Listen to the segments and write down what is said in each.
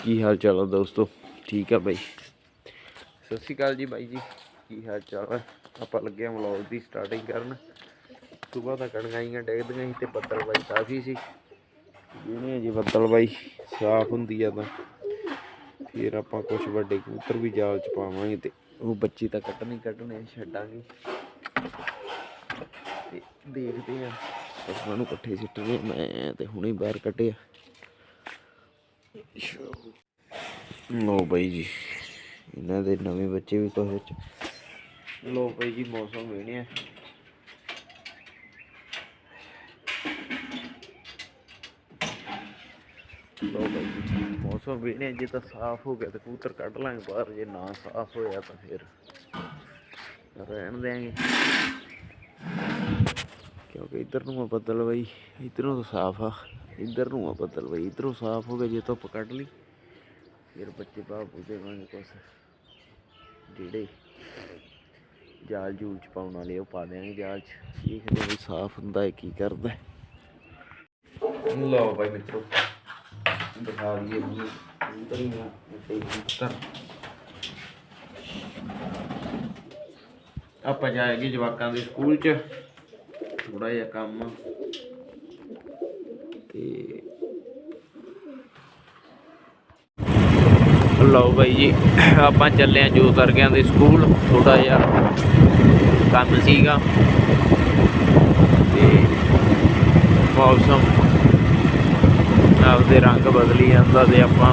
ਕੀ ਹਾਲ ਚਾਲ ਆ ਦੋਸਤੋ? ਠੀਕ ਆ ਬਾਈ? ਸਤਿ ਸ਼੍ਰੀ ਅਕਾਲ ਜੀ ਬਾਈ ਜੀ। ਕੀ ਹਾਲ ਚਾਲ ਆ? ਆਪਾਂ ਲੱਗੇ ਆ ਵਲੌਗ ਦੀ ਸਟਾਰਟਿੰਗ ਕਰਨ। ਸਵੇਰ ਤਾਂ ਕਣਗਾਈਆਂ ਡੇਗਦੀਆਂ ਸੀ ਤੇ ਬੱਦਲ ਬਾਈ ਕਾਫੀ ਸੀ। ਜਿਹਨੇ ਜੀ ਬੱਦਲ ਬਾਈ ਸਾਫ਼ ਹੁੰਦੀ ਆ ਤਾਂ ਫਿਰ ਆਪਾਂ ਕੁਝ ਵੱਡੇ ਕਬੂਤਰ ਵੀ ਜਾਲ ਚ ਪਾਵਾਂਗੇ ਤੇ ਉਹ ਬੱਚੀ ਤਾਂ ਕੱਢਣੇ ਕੱਢਣੇ ਛੱਡਾਂਗੇ। ਤੇ ਦੇਖਦੇ ਆ। ਉਹਨਾਂ ਨੂੰ ਇਕੱਠੇ ਸਿੱਟਣੇ ਮੈਂ ਤੇ ਹੁਣੇ ਬਾਹਰ ਕੱਢਿਆ। ਲੋ ਬਾਈ ਜੀ, ਇਹਨਾਂ ਦੇ ਨਵੇਂ ਬੱਚੇ ਵੀ ਕੁਛ ਵਿੱਚ। ਲੋ ਬਾਈ ਜੀ, ਮੌਸਮ ਵੇਣਿਆ ਲੋ ਬਾਈ ਜੀ, ਮੌਸਮ ਵੇਣਿਆ ਜੇ ਤਾਂ ਸਾਫ਼ ਹੋ ਗਿਆ ਤਾਂ ਕਬੂਤਰ ਕੱਢ ਲਾਂਗੇ ਬਾਹਰ, ਜੇ ਨਾ ਸਾਫ਼ ਹੋਇਆ ਤਾਂ ਫਿਰ ਰਹਿਣ ਦਿਆਂਗੇ। ਕਿਉਂਕਿ ਇੱਧਰ ਨੂੰ ਆ ਬੱਦਲ ਬਈ, ਇੱਧਰੋਂ ਤਾਂ ਸਾਫ਼ ਆ, ਇੱਧਰ ਨੂੰ ਆ ਬੱਦਲ ਬਈ, ਇੱਧਰੋਂ ਸਾਫ਼ ਹੋ ਗਿਆ ਜੇ ਧੁੱਪ ਕੱਢ ਲਈ। ਫਿਰ ਬੱਚੇ ਬਾਬੂ ਦੇਵਾਂਗੇ ਕੁਛ ਜਿਹੜੇ ਜਾਲ ਜੂਲ ਚ ਪਾਉਣ ਵਾਲੇ ਉਹ ਪਾ ਦਿਆਂਗੇ ਜਾਲ ਚ। ਦੇਖਦੇ ਹਾਂ ਵੀ ਸਾਫ਼ ਹੁੰਦਾ ਹੈ ਕੀ ਕਰਦਾ। ਲਓ ਬਾਈ ਮਿੱਤਰੋ, ਦਿਖਾ ਦਈਏ ਵੀ ਕਬੂਤਰ ਹੀ ਆ ਵੱਡੇ ਆਪਾਂ ਜਾਏਗੇ ਜਵਾਕਾਂ ਦੇ ਸਕੂਲ ਚ। ਥੋੜਾ ਜਿਹਾ ਕੰਮ ਆ। ਤੇ ਲਓ ਬਾਈ ਜੀ, ਆਪਾਂ ਚੱਲੇ ਆ ਜੋਤ ਵਰਗਿਆਂ ਦੇ ਸਕੂਲ। ਥੋੜਾ ਜਿਹਾ ਕੰਮ ਸੀਗਾ। ਤੇ ਮੌਸਮ ਆਪਦੇ ਰੰਗ ਬਦਲੀ ਜਾਂਦਾ ਤੇ ਆਪਾਂ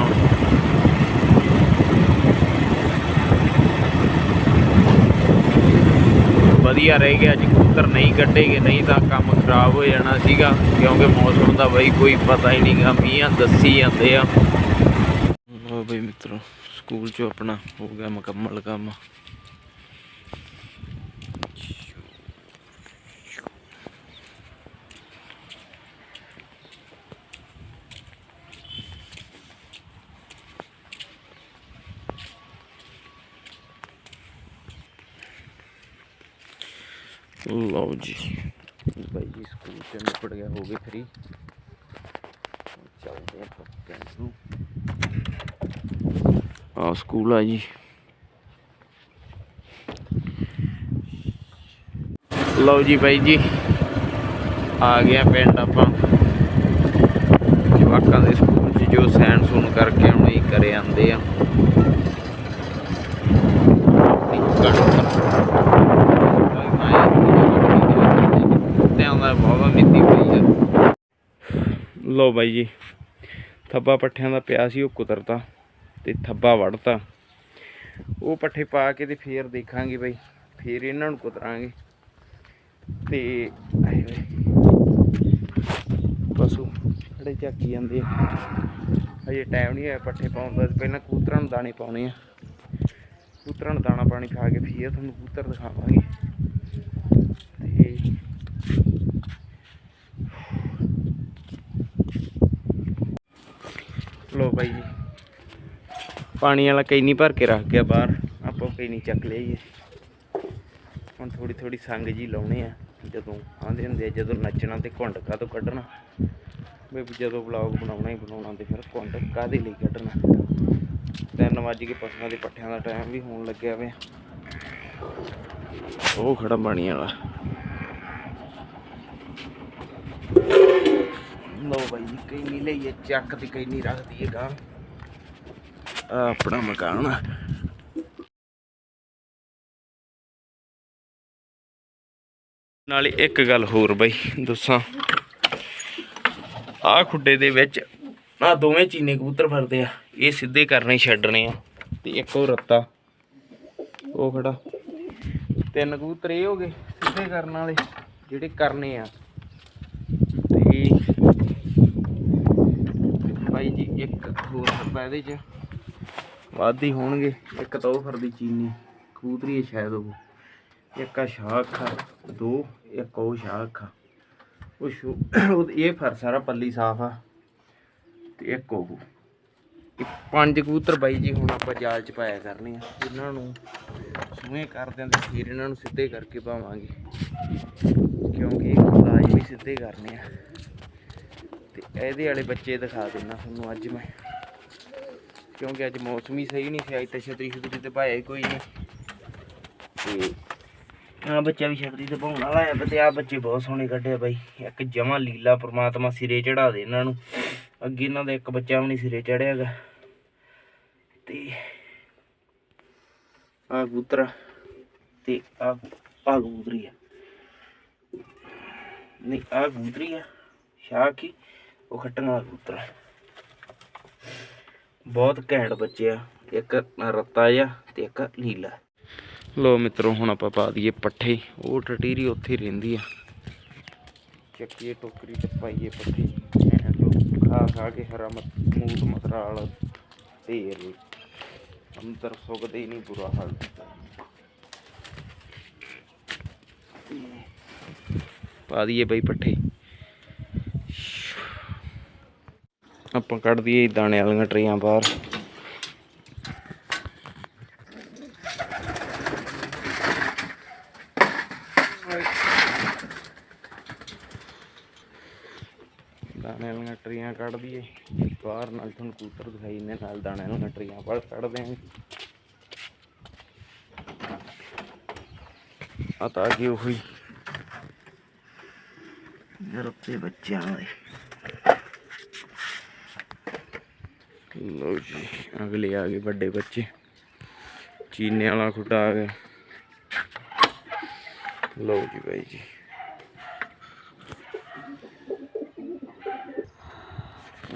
ਵਧੀਆ ਰਹਿ ਗਿਆ ਅੱਜ। ਕਬੂਤਰ ਨਹੀਂ ਕੱਢੇਗੇ, ਨਹੀਂ ਤਾਂ ਕੰਮ ਖਰਾਬ ਹੋ ਜਾਣਾ ਸੀਗਾ, ਕਿਉਂਕਿ ਮੌਸਮ ਦਾ ਬਈ ਕੋਈ ਪਤਾ ਹੀ ਨਹੀਂਗਾ ਮੀਂਹਾਂ ਦੱਸੀ ਜਾਂਦੇ ਆ। ਲੋ ਬਈ ਮਿੱਤਰੋ, ਸਕੂਲ 'ਚੋਂ ਆਪਣਾ ਹੋ ਗਿਆ ਮੁਕੰਮਲ ਕੰਮ। ਲਓ ਜੀ। ਬਾਈ ਜੀ ਸਕੂਲ ਚ ਨਿਪਟ ਗਿਆ ਹੋ ਗਏ ਫਰੀ। ਚੱਲਦੇ ਆਪਾਂ ਕੈਂਪ ਨੂੰ। ਆ ਸਕੂਲ ਆ ਜੀ। ਲਓ ਜੀ ਬਾਈ ਜੀ ਆ ਗਿਆ ਪਿੰਡ ਆਪਾਂ। ਜਵਾਕਾਂ ਦੇ ਸਕੂਲ 'ਚ ਜੋ ਸੈਨ ਸੂਨ ਕਰਕੇ ਹੁਣ ਹੀ ਕਰੇ ਆਂਦੇ ਆ। ਬਾਬਾ ਮਿੱਤੀ ਪਈ ਆ ਲੋ ਬਾਈ ਜੀ, ਥੱਬਾ ਪੱਠਿਆਂ ਦਾ ਪਿਆ ਸੀ, ਉਹ ਕੁਤਰਤਾ ਤੇ ਥੱਬਾ ਵੜਤਾ ਉਹ ਪੱਠੇ ਪਾ ਕੇ ਤੇ ਫੇਰ ਦੇਖਾਂਗੇ ਬਾਈ, ਫੇਰ ਇਹਨਾਂ ਨੂੰ ਕੁਤਰਾਂਗੇ। ਤੇ ਪਸ਼ੂ ਖੜੇ ਝਾਕੀ ਜਾਂਦੇ ਆ। ਹਜੇ ਟਾਈਮ ਨਹੀਂ ਹੋਇਆ ਪੱਠੇ ਪਾਉਣ ਦਾ, ਪਹਿਲਾਂ ਕੂਤਰਾਂ ਨੂੰ ਦਾਣੇ ਪਾਉਣੇ ਆ। ਕੂਤਰਾਂ ਨੂੰ ਦਾਣਾ ਪਾਣੀ ਖਾ ਕੇ ਫੇਰ ਤੁਹਾਨੂੰ ਕੂਤਰ ਦਿਖਾਵਾਂਗੇ। ਤੇ ਲੋ ਬਾਈ ਜੀ। ਪਾਣੀ ਵਾਲਾ ਕਈ ਨਹੀਂ ਭਰ ਕੇ ਰੱਖ ਗਿਆ ਬਾਹਰ। ਆਪਾਂ ਕਈ ਨਹੀਂ ਚੱਕ ਲਿਆਈਏ ਹੁਣ ਥੋੜੀ ਥੋੜੀ ਸੰਗ ਜੀ ਲਾਉਣੇ ਆ। ਜਦੋਂ ਆਂਦੇ ਹੁੰਦੇ ਆ, ਜਦੋਂ ਨੱਚਣਾ ਤੇ ਘੁੰਡ ਕਾਹਤੋਂ ਕੱਢਣਾ? ਵੀ ਜਦੋਂ ਵਲੌਗ ਬਣਾਉਣਾ ਹੀ ਬਣਾਉਣਾ ਤੇ ਫਿਰ ਘੁੰਡ ਕਾਹਦੇ ਲਈ ਕੱਢਣਾ? ਤਿੰਨ ਵੱਜ ਕੇ ਪਸ਼ੂਆਂ ਦੇ ਪੱਠਿਆਂ ਦਾ ਟਾਈਮ ਵੀ ਹੋਣ ਲੱਗਿਆ ਵੇ ਉਹ ਖੜਾ ਪਾਣੀ ਵਾਲਾ। ਲੋ ਬਾਈ ਜੀ ਕਈ ਨਹੀਂ ਲਈਏ, ਚੱਕ ਤੇ ਕਈ ਨਹੀਂ ਰੱਖਦੀ ਇਹ ਗਾਂ ਆਪਣਾ ਮਕਾਨ ਆ। ਨਾਲੇ ਇੱਕ ਗੱਲ ਹੋਰ ਬਈ, ਦੱਸਾਂ। ਆਹ ਖੁੱਡੇ ਦੇ ਵਿੱਚ ਆ ਦੋਵੇਂ ਚੀਨੇ ਕਬੂਤਰ ਫਿਰਦੇ ਆ। ਇਹ ਸਿੱਧੇ ਕਰਨੇ ਛੱਡਣੇ ਆ। ਤੇ ਇੱਕ ਉਹ ਰੱਤਾ। ਉਹ ਖੜਾ। ਤਿੰਨ ਕਬੂਤਰ ਇਹ ਹੋ ਗਏ, ਸਿੱਧੇ ਕਰਨ ਵਾਲੇ, ਜਿਹੜੇ ਕਰਨੇ ਆ ਤੇ ਭਾਈ ਜੀ ਇੱਕ ਹੋਰ ਡੱਬਾ ਇਹਦੇ ਚ। ਵੱਧ ਹੀ ਹੋਣਗੇ। ਇੱਕ ਤਾਂ ਉਹ ਫਰਦੀ ਚੀਨੀ, ਕਬੂਤਰੀ ਹੈ ਸ਼ਾਇਦ ਉਹ। ਇੱਕ ਆ ਸ਼ਾਖ ਆ, ਦੋ, ਇੱਕ ਉਹ ਸ਼ਾਖ ਆ। ਉਹ ਸ਼ੋ, ਉਹ- ਇਹ ਫਰ ਸਾਰਾ ਪੱਲੀ ਸਾਫ਼ ਆ, ਤੇ ਇੱਕ ਉਹ। ਇਹ ਪੰਜ ਕਬੂਤਰ ਬਾਈ ਜੀ ਹੁਣ ਆਪਾਂ ਜਾਲ ਚ ਪਾਇਆ ਕਰਨੇ ਆ। ਇਹਨਾਂ ਨੂੰ ਸੂਹੇ ਕਰਦੇ ਆਂ ਤੇ ਫਿਰ ਇਹਨਾਂ ਨੂੰ ਸਿੱਧੇ ਕਰਕੇ ਪਾਵਾਂਗੇ। ਕਿਉਂਕਿ ਇਹ ਲਾਜ ਵੀ ਸਿੱਧੇ ਕਰਨੇ ਆ। ਤੇ ਇਹਦੇ ਵਾਲੇ ਬੱਚੇ ਦਿਖਾ ਦਿੰਦਾ ਤੁਹਾਨੂੰ ਅੱਜ ਮੈਂ। ਕਿਉਂਕਿ ਅੱਜ ਮੌਸਮ ਹੀ ਸਹੀ ਨਹੀਂ ਸੀ, ਅੱਜ ਤਾਂ ਛਤਰੀ ਛਤਰੀ ਤੇ ਪਾਇਆ ਕੋਈ ਨਹੀਂ। ਤੇ ਆ ਬੱਚਾ ਵੀ ਛਤਰੀ ਤੇ ਪਾਉਣ ਵਾਲਾ ਹੈ ਤੇ ਆ ਬੱਚੇ ਬਹੁਤ ਸੋਹਣੇ ਕੱਢਿਆ ਬਾਈ। ਇੱਕ ਜਮਾ ਲੀਲਾ ਪ੍ਰਮਾਤਮਾ ਸਿਰੇ ਚੜਾ ਦੇ ਇਹਨਾਂ ਨੂੰ। ਅੱਗੇ ਇਹਨਾਂ ਦਾ ਇੱਕ ਬੱਚਾ ਵੀ ਨਹੀਂ ਸਿਰੇ ਚੜਿਆਗਾ ਤੇ ਆ ਕਬੂਤਰ ਤੇ ਆ ਆ ਕਬੂਤਰੀ ਆ। ਨਹੀਂ ਆ ਕਬੂਤਰੀ ਆ ਸ਼ਾਹ ਕੀ ਉਹ ਖੱਟਣਾ ਕਬੂਤਰ ਬਹੁਤ ਘੈਂਟ ਬੱਚੇ ਆ। ਇੱਕ ਰੱਤਾ ਆ ਤੇ ਇੱਕ ਨੀਲਾ। ਲੋ ਮਿੱਤਰੋ, ਹੁਣ ਆਪਾਂ ਪਾ ਦਈਏ ਪੱਠੇ। ਉਹ ਟਟੀਰੀ ਉੱਥੇ ਰਹਿੰਦੀ ਆ। ਚੱਕੀਏ ਟੋਕਰੀ ਤੇ ਪਾਈਏ ਪੱਠੇ। ਐਂ ਜੋ ਖਾ ਖਾ ਕੇ ਹਰਾ ਮਤ ਮੂਤ ਮਤਰਾਲ ਢੇਰ। ਅੰਦਰ ਸੁੱਕਦੇ ਹੀ ਨਹੀਂ ਬੁਰਾ ਹਾਲ। ਕੀਤਾ ਪਾ ਦਈਏ ਬਈ ਪੱਠੇ। ਆਪਾਂ ਕੱਢ ਦਈਏ ਦਾਣੇ ਵਾਲੀਆਂ ਟਰੀਆਂ ਬਾਹਰ। ਦਾਣੇ ਵਾਲੀਆਂ ਟਰੀਆਂ ਕੱਢ ਦਈਏ। ਬਾਹਰ ਨਾਲ ਤੁਹਾਨੂੰ ਕੂਤਰ ਦਿਖਾਈ ਨੇ ਨਾਲ ਦਾਣੇ ਵਾਲੀਆਂ ਟਰੀਆਂ ਬਾਹਰ ਕੱਢ ਦਿਆਂਗੇ। ਆ ਤਾਂ ਕੀ ਉਹੀ। ਰੱਤੇ ਬੱਚਿਆਂ ਦੇ ਲੋ ਜੀ, ਅਗਲੇ ਆ ਗਏ ਵੱਡੇ ਬੱਚੇ। ਚੀਨੇ ਵਾਲਾ ਖੁੱਡਾ ਆ ਗਿਆ। ਲੋ ਜੀ ਬਾਈ ਜੀ।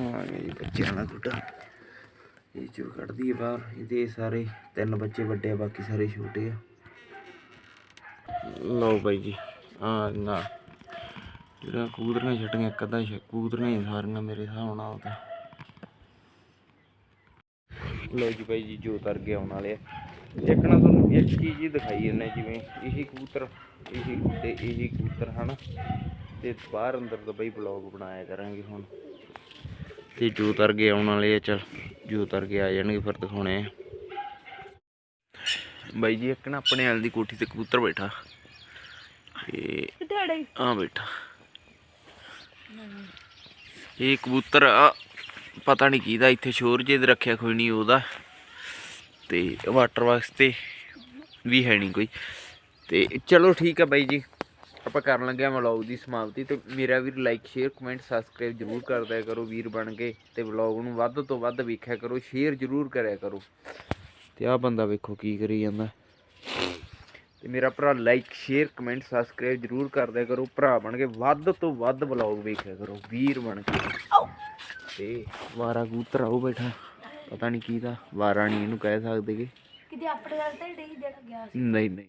ਆ ਗਏ ਜੀ ਬੱਚਿਆਂ ਵਾਲਾ ਖੁੱਡਾ ਇਹ ਚੋ ਕੱਢਦੀ ਹੈ ਬਾਹਰ। ਇਹਦੇ ਸਾਰੇ ਤਿੰਨ ਬੱਚੇ ਵੱਡੇ ਆ, ਬਾਕੀ ਸਾਰੇ ਛੋਟੇ ਆ। ਲਓ ਬਾਈ ਜੀ, ਆ ਨਾ ਜਿਹੜਾ ਕਬੂਤਰੀਆਂ ਛੱਡੀਆਂ ਇੱਕ ਅੱਧਾ ਛ- ਸਾਰੀਆਂ ਮੇਰੇ ਹਿਸਾਬ ਨਾਲ ਤਾਂ। ਲੋ ਜੀ ਬਾਈ ਜੀ ਜੋ ਤਰ ਗਿਆ ਆਉਣ ਵਾਲੇ ਆ। ਇੱਕ ਨਾ ਤੁਹਾਨੂੰ ਇੱਕ ਚੀਜ਼ ਹੀ ਦਿਖਾਈ ਇਹਨੇ ਜਿਵੇਂ ਇਹੀ ਕਬੂਤਰ ਇਹੀ ਤੇ ਇਹੀ ਕਬੂਤਰ ਹਨ? ਤੇ ਬਾਹਰ ਅੰਦਰ ਦਾ ਬਈ ਬਲੌਗ ਬਣਾਇਆ ਕਰਾਂਗੇ ਹੁਣ। ਤੇ ਜੋ ਤਰ ਗਏ ਆਉਣ ਵਾਲੇ ਆ ਚਲ ਜੋ ਤਰ ਕੇ ਆ ਜਾਣਗੇ ਫਿਰ ਦਿਖਾਉਣੇ ਆ। ਬਾਈ ਜੀ ਇੱਕ ਨਾ ਆਪਣੇ ਵਾਲ ਦੀ ਕੋਠੀ ਤੇ ਕਬੂਤਰ ਬੈਠਾ। ਤੇ ਆ ਬੈਠਾ। ਇਹ ਕਬੂਤਰ ਆ ਪਤਾ ਨਹੀਂ ਕਿਹਦਾ, ਇੱਥੇ ਸ਼ੋਰ ਜੇ ਰੱਖਿਆ ਕੋਈ ਨਹੀਂ ਉਹਦਾ। ਤੇ ਵਾਟਰ ਵਾਸਤੇ ਵੀ ਹੈ ਨਹੀਂ ਕੋਈ। ਤੇ ਚਲੋ ਠੀਕ ਆ ਬਾਈ ਜੀ, ਆਪਾਂ ਕਰਨ ਲੱਗੇ ਆ ਵਲੌਗ ਦੀ ਸਮਾਪਤੀ। ਤੇ ਮੇਰਾ ਵੀਰ ਲਾਈਕ ਸ਼ੇਅਰ ਕਮੈਂਟ ਸਬਸਕ੍ਰਾਈਬ ਜਰੂਰ ਕਰਦਿਆ ਕਰੋ ਵੀਰ ਬਣ ਕੇ। ਤੇ ਵਲੌਗ ਨੂੰ ਵੱਧ ਤੋਂ ਵੱਧ ਵੇਖਿਆ ਕਰੋ ਸ਼ੇਅਰ ਜਰੂਰ ਕਰਿਆ ਕਰੋ। ਤੇ ਆਹ ਬੰਦਾ ਵੇਖੋ ਕੀ ਕਰੀ ਜਾਂਦਾ। ਤੇ ਮੇਰਾ ਭਰਾ ਲਾਈਕ ਸ਼ੇਅਰ ਕਮੈਂਟ ਸਬਸਕ੍ਰਾਈਬ ਜਰੂਰ ਕਰਦਿਆ ਕਰੋ। ਭਰਾ ਬਣ ਕੇ ਵੱਧ ਤੋਂ ਵੱਧ ਵਲੌਗ ਵੇਖਿਆ ਕਰੋ, ਵੀਰ ਬਣ ਕੇ। ਤੇ ਵਾਰਾ ਕਬੂਤਰ ਆਉ ਬੈਠਾ। ਪਤਾ ਨਹੀਂ ਕੀ ਦਾ ਵਾਰਾ ਨਹੀਂ ਇਹਨੂੰ ਕਹਿ ਸਕਦੇ ਕਿ। ਕਿਤੇ ਆਪਣੇ ਵਾਲ ਤੇ ਡੇ ਜਿਹੜਾ ਗਿਆ ਸੀ। ਨਹੀਂ ਨਹੀਂ।